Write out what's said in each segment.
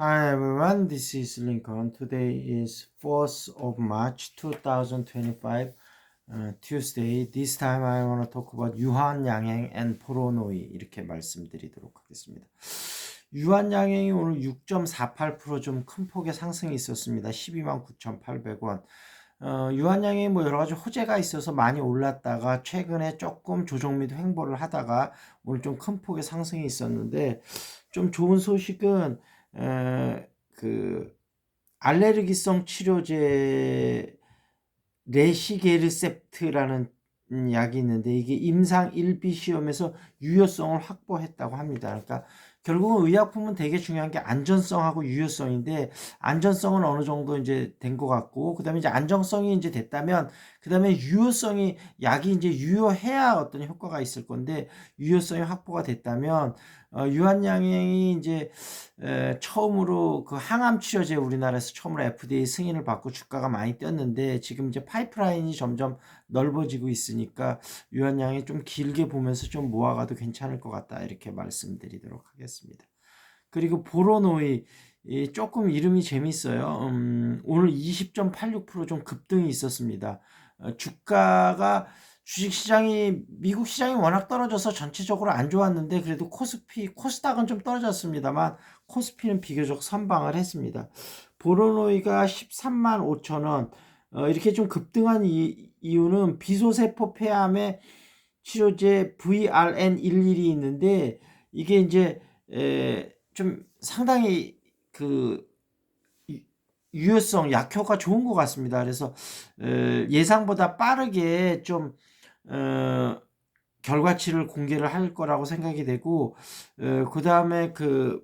Hi everyone, this is Lincoln. Today is 4th of March 2025, uh, Tuesday. This time I want to talk about 유한양행 and 포로노이 이렇게 말씀드리도록 하겠습니다. 유한양행이 오늘 6.48%좀 큰 폭의 상승이 있었습니다. 12만 9,800원. 어, 유한양행이 뭐 여러 가지 호재가 있어서 많이 올랐다가 최근에 조금 조정 및 횡보를 하다가 오늘 좀 큰 폭의 상승이 있었는데 좀 좋은 소식은 에, 그 알레르기성 치료제 레시게르셉트라는 음, 약이 있는데 이게 임상 1비 시험에서 유효성을 확보했다고 합니다. 그러니까 결국은 의약품은 되게 중요한 게 안전성하고 유효성인데 안전성은 어느 정도 이제 된 것 같고 그다음에 이제 안정성이 이제 됐다면 그다음에 유효성이 약이 이제 유효해야 어떤 효과가 있을 건데 유효성이 확보가 됐다면 어, 유한양행이 이제 에, 처음으로 그 항암 치료제 우리나라에서 처음으로 FDA 승인을 받고 주가가 많이 뛰었는데 지금 이제 파이프라인이 점점 넓어지고 있으니까 유한양이 좀 길게 보면서 좀 모아가도 괜찮을 것 같다 이렇게 말씀드리도록 하겠습니다. 그리고 보로노이 이 조금 이름이 재밌어요. 음, 오늘 20.86%좀 급등이 있었습니다. 어, 주가가 주식 시장이 미국 시장이 워낙 떨어져서 전체적으로 안 좋았는데 그래도 코스피 코스닥은 좀 떨어졌습니다만 코스피는 비교적 선방을 했습니다. 보로노이가 13만 5천 원 어, 이렇게 좀 급등한 이, 이유는 비소세포 폐암의 치료제 VRN11이 있는데 이게 이제 에, 좀 상당히 그 유효성 약효가 좋은 것 같습니다. 그래서 예상보다 빠르게 좀 어, 결과치를 공개를 할 거라고 생각이 되고 그 다음에 그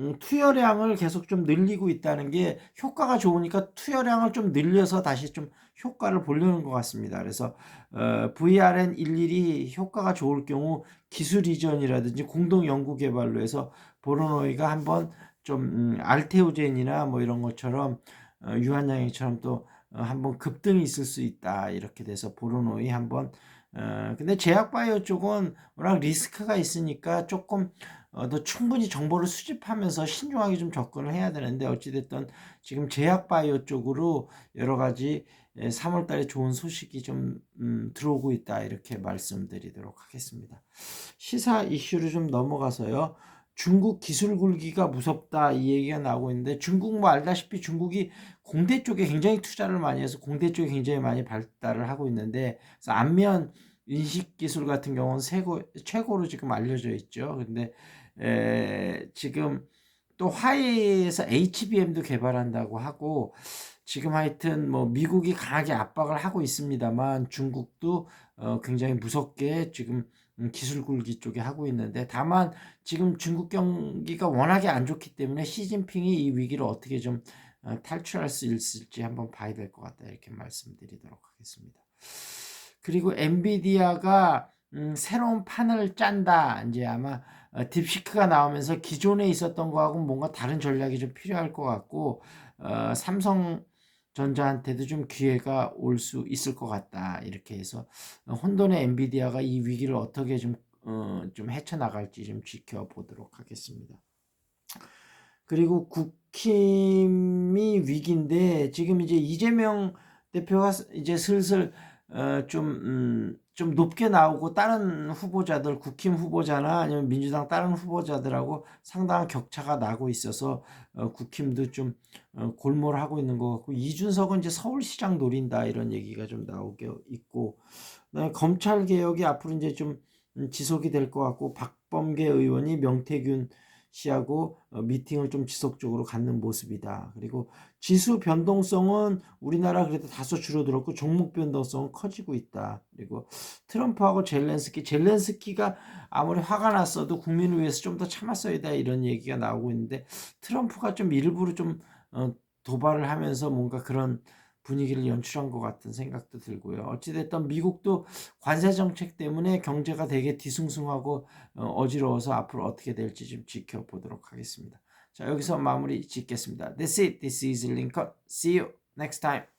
음, 투여량을 계속 좀 늘리고 있다는 게 효과가 좋으니까 투여량을 좀 늘려서 다시 좀 효과를 보려는 것 같습니다. 그래서 어, VRN11이 효과가 좋을 경우 기술 이전이라든지 공동 연구 개발로 해서 보로노이가 한번 좀 음, 알테오젠이나 뭐 이런 것처럼 어, 유한양행처럼 또 어, 한번 급등이 있을 수 있다 이렇게 돼서 보로노이 한번 어, 근데 제약바이오 쪽은 워낙 리스크가 있으니까 조금 어, 더 충분히 정보를 수집하면서 신중하게 좀 접근을 해야 되는데 어찌됐든 지금 제약바이오 쪽으로 여러 가지 3월 예, 달에 좋은 소식이 좀 음, 들어오고 있다 이렇게 말씀드리도록 하겠습니다. 시사 이슈를 좀 넘어가서요. 중국 기술 굴기가 무섭다 이 얘기가 나오고 있는데 중국 뭐 알다시피 중국이 공대 쪽에 굉장히 투자를 많이 해서 공대 쪽에 굉장히 많이 발달을 하고 있는데 안면 인식 기술 같은 경우는 최고 최고로 지금 알려져 있죠. 근데 에, 지금 또 화웨이에서 HBM도 개발한다고 하고 지금 하여튼 뭐 미국이 강하게 압박을 하고 있습니다만 중국도 어, 굉장히 무섭게 지금 음, 기술 굴기 쪽에 하고 있는데 다만 지금 중국 경기가 워낙에 안 좋기 때문에 시진핑이 이 위기를 어떻게 좀 어, 탈출할 수 있을지 한번 봐야 될 것 같다 이렇게 말씀드리도록 하겠습니다. 그리고 엔비디아가 음, 새로운 판을 짠다 이제 아마 어, 딥시크가 나오면서 기존에 있었던 거하고 뭔가 다른 전략이 좀 필요할 것 같고 어, 삼성 전자한테도 좀 기회가 올 수 있을 것 같다. 이렇게 해서 혼돈의 엔비디아가 이 위기를 어떻게 좀, 어, 좀 헤쳐나갈지 좀 지켜보도록 하겠습니다. 그리고 국힘이 위기인데 지금 이제 이재명 대표가 이제 슬슬 어, 좀, 음, 좀 높게 나오고 다른 후보자들, 국힘 후보자나 아니면 민주당 다른 후보자들하고 상당한 격차가 나고 있어서 어, 국힘도 좀 어, 골몰 하고 있는 것 같고 이준석은 이제 서울시장 노린다 이런 얘기가 좀 나오게 있고 검찰 개혁이 앞으로 이제 좀 음, 지속이 될 것 같고 박범계 의원이 명태균 씨하고 어, 미팅을 좀 지속적으로 갖는 모습이다. 그리고 지수 변동성은 우리나라 그래도 다소 줄어들었고 종목 변동성은 커지고 있다. 그리고 트럼프하고 젤렌스키, 젤렌스키가 아무리 화가 났어도 국민을 위해서 좀 더 참았어야 돼 이런 얘기가 나오고 있는데 트럼프가 좀 일부러 좀 어, 도발을 하면서 뭔가 그런 분위기를 연출한 것 같은 생각도 들고요. 어찌됐든 미국도 관세 정책 때문에 경제가 되게 뒤숭숭하고 어, 어지러워서 앞으로 어떻게 될지 좀 지켜보도록 하겠습니다. 자, 여기서 마무리 짓겠습니다. That's it. This is Lincoln. See you next time.